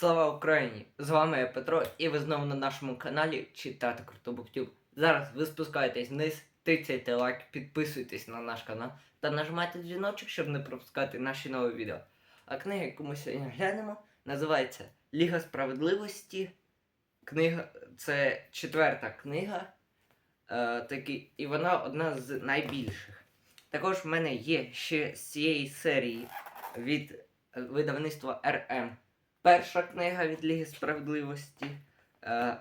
Слава Україні! З вами я Петро, і ви знову на нашому каналі Читати Крутобуктюб. Зараз ви спускаєтесь вниз, тицяйте лайк, підписуйтесь на наш канал та нажимайте дзвіночок, щоб не пропускати наші нові відео. А книга, яку ми сьогодні глянемо, називається Ліга справедливості. Книга це четверта книга, е, такі, і вона одна з найбільших. Також в мене є ще з цієї серії від е, видавництва РМ. Перша книга від Ліги Справедливості. Е,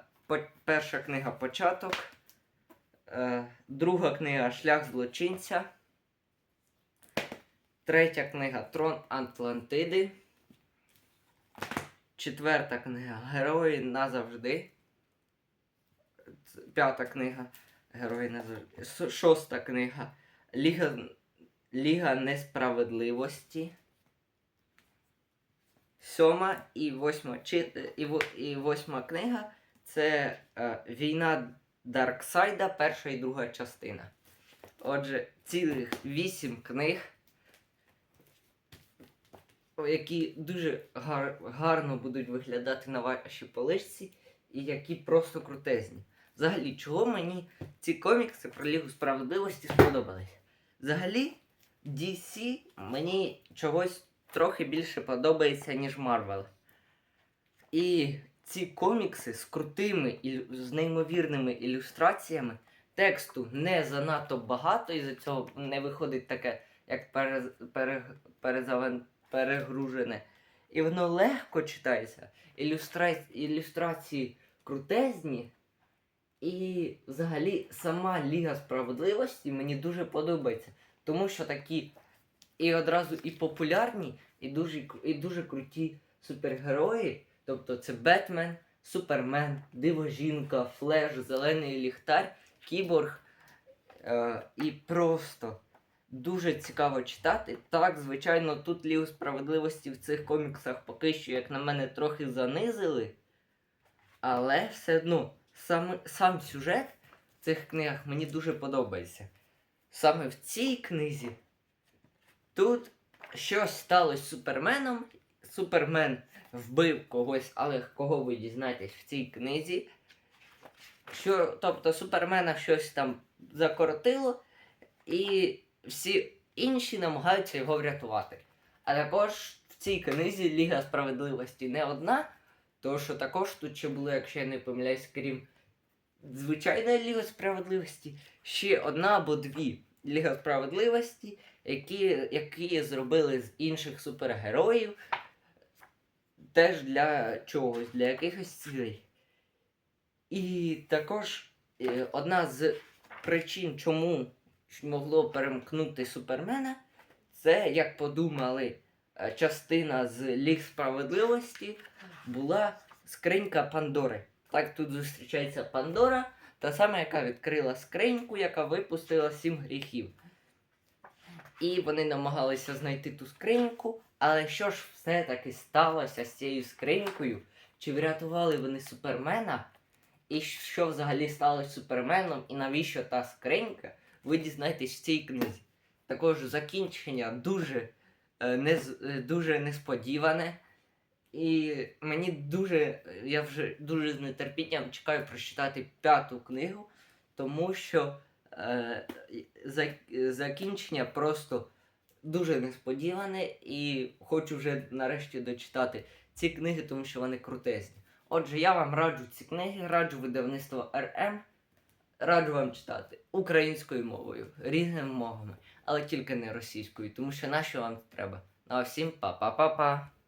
перша книга Початок. Е, друга книга Шлях злочинця. Третя книга Трон Атлантиди. Четверта книга Герої назавжди. П'ята книга Герої назавжди. Шоста книга Ліга, Ліга несправедливості. Сьома і восьма, і восьма книга це е, Війна Дарксайда, перша і друга частина. Отже, цілих вісім книг, які дуже гар, гарно будуть виглядати на вашій поличці, і які просто крутезні. Взагалі, чого мені ці комікси про Лігу справедливості сподобались? Взагалі, DC мені чогось трохи більше подобається, ніж Марвел. І ці комікси з крутими і з неймовірними ілюстраціями. Тексту не занадто багато, і за цього не виходить таке, як пере, пере, перезаван- перегружене. І воно легко читається. Ілюстра... Ілюстрації крутезні. І взагалі сама Ліга справедливості мені дуже подобається. Тому що такі і одразу і популярні, і дуже, і дуже круті супергерої. Тобто це Бетмен, Супермен, Диво-жінка, Флеш, Зелений ліхтар, Кіборг. Е, і просто дуже цікаво читати. Так, звичайно, тут Лігу справедливості в цих коміксах поки що, як на мене, трохи занизили. Але все одно сам, сам сюжет в цих книгах мені дуже подобається. Саме в цій книзі Тут щось сталося з Суперменом. Супермен вбив когось, але кого ви дізнаєтесь в цій книзі. Що, тобто Супермена щось там закоротило, і всі інші намагаються його врятувати. А також в цій книзі Ліга справедливості не одна, тому що також тут ще було, якщо я не помиляюсь, крім звичайної Ліги справедливості, ще одна або дві Ліга справедливості які, які зробили з інших супергероїв теж для чогось, для якихось цілей. І також е, одна з причин, чому могло перемкнути Супермена, це, як подумали, е, частина з Ліг справедливості була скринька Пандори. Так тут зустрічається Пандора, та сама, яка відкрила скриньку, яка випустила сім гріхів. І вони намагалися знайти ту скриньку. Але що ж все-таки сталося з цією скринькою? Чи врятували вони Супермена? І що взагалі сталося Суперменом? І навіщо та скринька? Ви дізнаєтесь в цій книзі. Також закінчення дуже, е, нез, е, дуже несподіване. І мені дуже, я вже дуже з нетерпінням чекаю прочитати п'яту книгу, тому що е, закінчення просто дуже несподіване і хочу вже нарешті дочитати ці книги, тому що вони крутезні. Отже, я вам раджу ці книги, раджу видавництво РМ, раджу вам читати українською мовою, різними мовами, але тільки не російською, тому що на що вам треба. Ну а всім па-па-па-па.